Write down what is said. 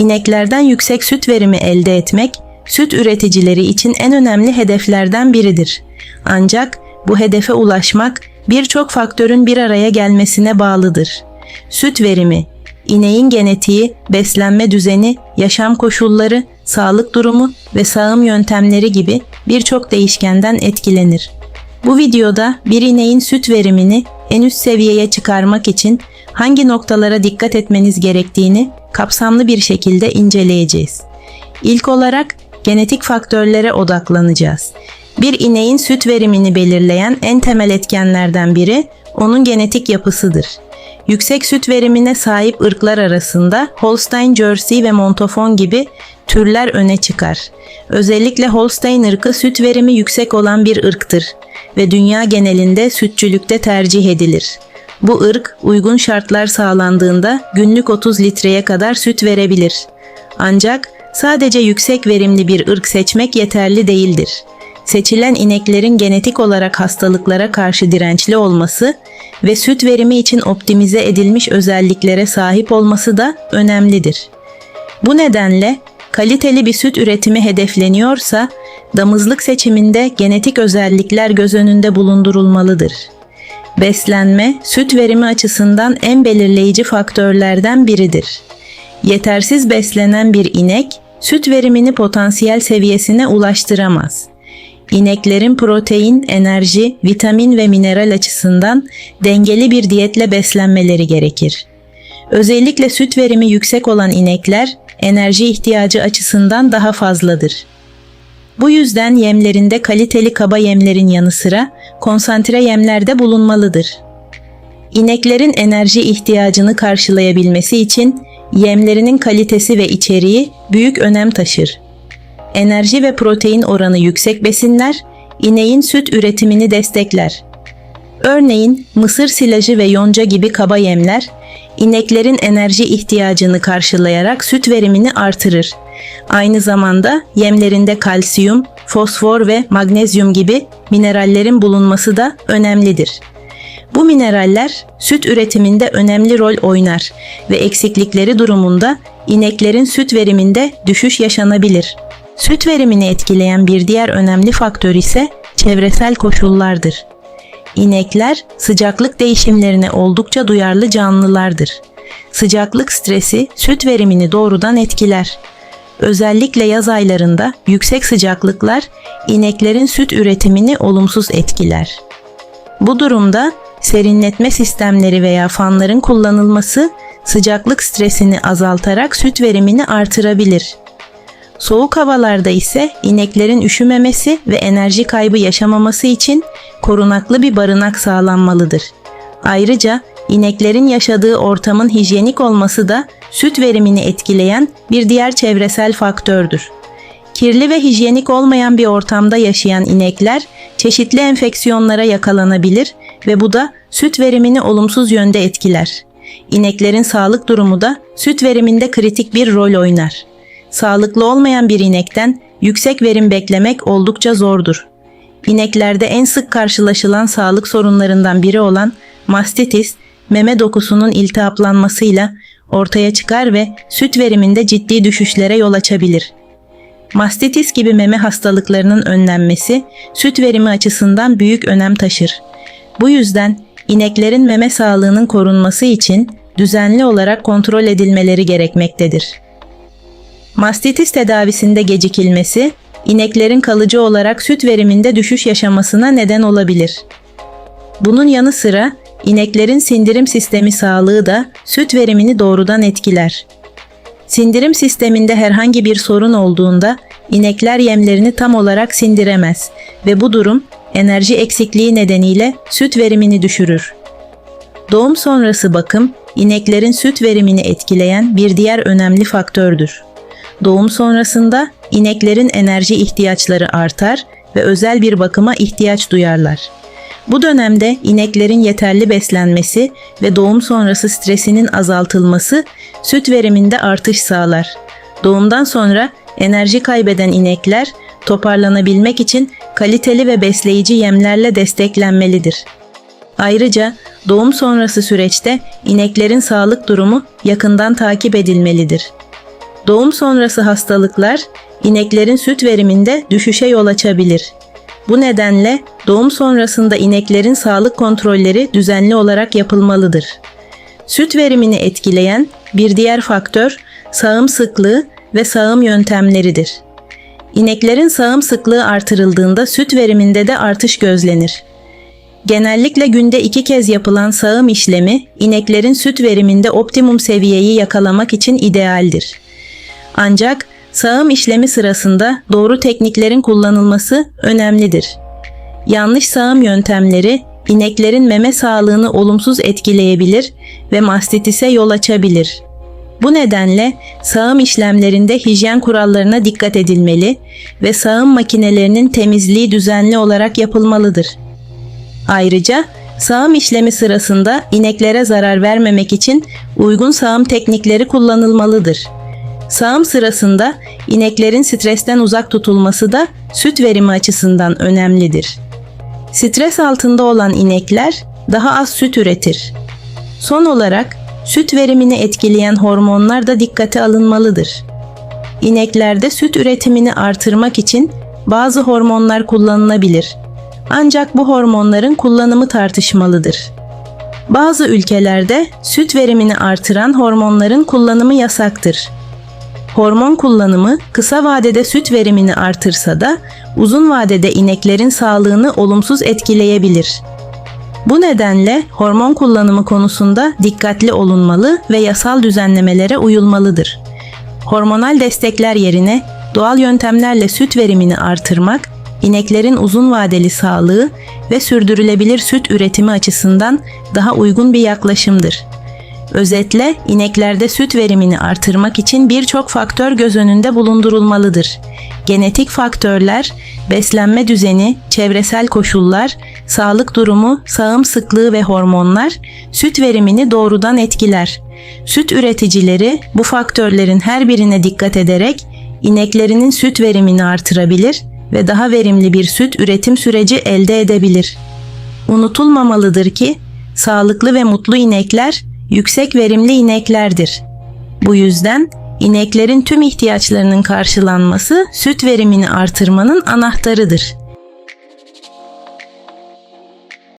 İneklerden yüksek süt verimi elde etmek, süt üreticileri için en önemli hedeflerden biridir. Ancak bu hedefe ulaşmak birçok faktörün bir araya gelmesine bağlıdır. Süt verimi, ineğin genetiği, beslenme düzeni, yaşam koşulları, sağlık durumu ve sağım yöntemleri gibi birçok değişkenden etkilenir. Bu videoda bir ineğin süt verimini en üst seviyeye çıkarmak için hangi noktalara dikkat etmeniz gerektiğini kapsamlı bir şekilde inceleyeceğiz. İlk olarak genetik faktörlere odaklanacağız. Bir ineğin süt verimini belirleyen en temel etkenlerden biri onun genetik yapısıdır. Yüksek süt verimine sahip ırklar arasında Holstein Jersey ve Montafon gibi türler öne çıkar. Özellikle Holstein ırkı süt verimi yüksek olan bir ırktır ve dünya genelinde sütçülükte tercih edilir. Bu ırk uygun şartlar sağlandığında günlük 30 litreye kadar süt verebilir. Ancak sadece yüksek verimli bir ırk seçmek yeterli değildir. Seçilen ineklerin genetik olarak hastalıklara karşı dirençli olması ve süt verimi için optimize edilmiş özelliklere sahip olması da önemlidir. Bu nedenle kaliteli bir süt üretimi hedefleniyorsa damızlık seçiminde genetik özellikler göz önünde bulundurulmalıdır. Beslenme, süt verimi açısından en belirleyici faktörlerden biridir. Yetersiz beslenen bir inek, süt verimini potansiyel seviyesine ulaştıramaz. İneklerin protein, enerji, vitamin ve mineral açısından dengeli bir diyetle beslenmeleri gerekir. Özellikle süt verimi yüksek olan inekler enerji ihtiyacı açısından daha fazladır. Bu yüzden yemlerinde kaliteli kaba yemlerin yanı sıra konsantre yemlerde bulunmalıdır. İneklerin enerji ihtiyacını karşılayabilmesi için yemlerinin kalitesi ve içeriği büyük önem taşır. Enerji ve protein oranı yüksek besinler ineğin süt üretimini destekler. Örneğin mısır silajı ve yonca gibi kaba yemler ineklerin enerji ihtiyacını karşılayarak süt verimini artırır. Aynı zamanda yemlerinde kalsiyum, fosfor ve magnezyum gibi minerallerin bulunması da önemlidir. Bu mineraller süt üretiminde önemli rol oynar ve eksiklikleri durumunda ineklerin süt veriminde düşüş yaşanabilir. Süt verimini etkileyen bir diğer önemli faktör ise çevresel koşullardır. İnekler sıcaklık değişimlerine oldukça duyarlı canlılardır. Sıcaklık stresi süt verimini doğrudan etkiler. Özellikle yaz aylarında yüksek sıcaklıklar ineklerin süt üretimini olumsuz etkiler. Bu durumda serinletme sistemleri veya fanların kullanılması sıcaklık stresini azaltarak süt verimini artırabilir. Soğuk havalarda ise ineklerin üşümemesi ve enerji kaybı yaşamaması için korunaklı bir barınak sağlanmalıdır. Ayrıca ineklerin yaşadığı ortamın hijyenik olması da süt verimini etkileyen bir diğer çevresel faktördür. Kirli ve hijyenik olmayan bir ortamda yaşayan inekler çeşitli enfeksiyonlara yakalanabilir ve bu da süt verimini olumsuz yönde etkiler. İneklerin sağlık durumu da süt veriminde kritik bir rol oynar. Sağlıklı olmayan bir inekten yüksek verim beklemek oldukça zordur. İneklerde en sık karşılaşılan sağlık sorunlarından biri olan mastitis, meme dokusunun iltihaplanmasıyla ortaya çıkar ve süt veriminde ciddi düşüşlere yol açabilir. Mastitis gibi meme hastalıklarının önlenmesi süt verimi açısından büyük önem taşır. Bu yüzden ineklerin meme sağlığının korunması için düzenli olarak kontrol edilmeleri gerekmektedir. Mastitis tedavisinde gecikilmesi, ineklerin kalıcı olarak süt veriminde düşüş yaşamasına neden olabilir. Bunun yanı sıra ineklerin sindirim sistemi sağlığı da süt verimini doğrudan etkiler. Sindirim sisteminde herhangi bir sorun olduğunda inekler yemlerini tam olarak sindiremez ve bu durum enerji eksikliği nedeniyle süt verimini düşürür. Doğum sonrası bakım ineklerin süt verimini etkileyen bir diğer önemli faktördür. Doğum sonrasında ineklerin enerji ihtiyaçları artar ve özel bir bakıma ihtiyaç duyarlar. Bu dönemde ineklerin yeterli beslenmesi ve doğum sonrası stresinin azaltılması süt veriminde artış sağlar. Doğumdan sonra enerji kaybeden inekler toparlanabilmek için kaliteli ve besleyici yemlerle desteklenmelidir. Ayrıca doğum sonrası süreçte ineklerin sağlık durumu yakından takip edilmelidir. Doğum sonrası hastalıklar ineklerin süt veriminde düşüşe yol açabilir. Bu nedenle doğum sonrasında ineklerin sağlık kontrolleri düzenli olarak yapılmalıdır. Süt verimini etkileyen bir diğer faktör sağım sıklığı ve sağım yöntemleridir. İneklerin sağım sıklığı artırıldığında süt veriminde de artış gözlenir. Genellikle günde iki kez yapılan sağım işlemi ineklerin süt veriminde optimum seviyeyi yakalamak için idealdir. Ancak sağım işlemi sırasında doğru tekniklerin kullanılması önemlidir. Yanlış sağım yöntemleri ineklerin meme sağlığını olumsuz etkileyebilir ve mastitise yol açabilir. Bu nedenle sağım işlemlerinde hijyen kurallarına dikkat edilmeli ve sağım makinelerinin temizliği düzenli olarak yapılmalıdır. Ayrıca sağım işlemi sırasında ineklere zarar vermemek için uygun sağım teknikleri kullanılmalıdır. Sağım sırasında ineklerin stresten uzak tutulması da süt verimi açısından önemlidir. Stres altında olan inekler daha az süt üretir. Son olarak süt verimini etkileyen hormonlar da dikkate alınmalıdır. İneklerde süt üretimini artırmak için bazı hormonlar kullanılabilir. Ancak bu hormonların kullanımı tartışmalıdır. Bazı ülkelerde süt verimini artıran hormonların kullanımı yasaktır. Hormon kullanımı kısa vadede süt verimini artırsa da uzun vadede ineklerin sağlığını olumsuz etkileyebilir. Bu nedenle hormon kullanımı konusunda dikkatli olunmalı ve yasal düzenlemelere uyulmalıdır. Hormonal destekler yerine doğal yöntemlerle süt verimini artırmak, ineklerin uzun vadeli sağlığı ve sürdürülebilir süt üretimi açısından daha uygun bir yaklaşımdır. Özetle ineklerde süt verimini artırmak için birçok faktör göz önünde bulundurulmalıdır. Genetik faktörler, beslenme düzeni, çevresel koşullar, sağlık durumu, sağım sıklığı ve hormonlar süt verimini doğrudan etkiler. Süt üreticileri bu faktörlerin her birine dikkat ederek ineklerinin süt verimini artırabilir ve daha verimli bir süt üretim süreci elde edebilir. Unutulmamalıdır ki sağlıklı ve mutlu inekler yüksek verimli ineklerdir. Bu yüzden ineklerin tüm ihtiyaçlarının karşılanması süt verimini artırmanın anahtarıdır.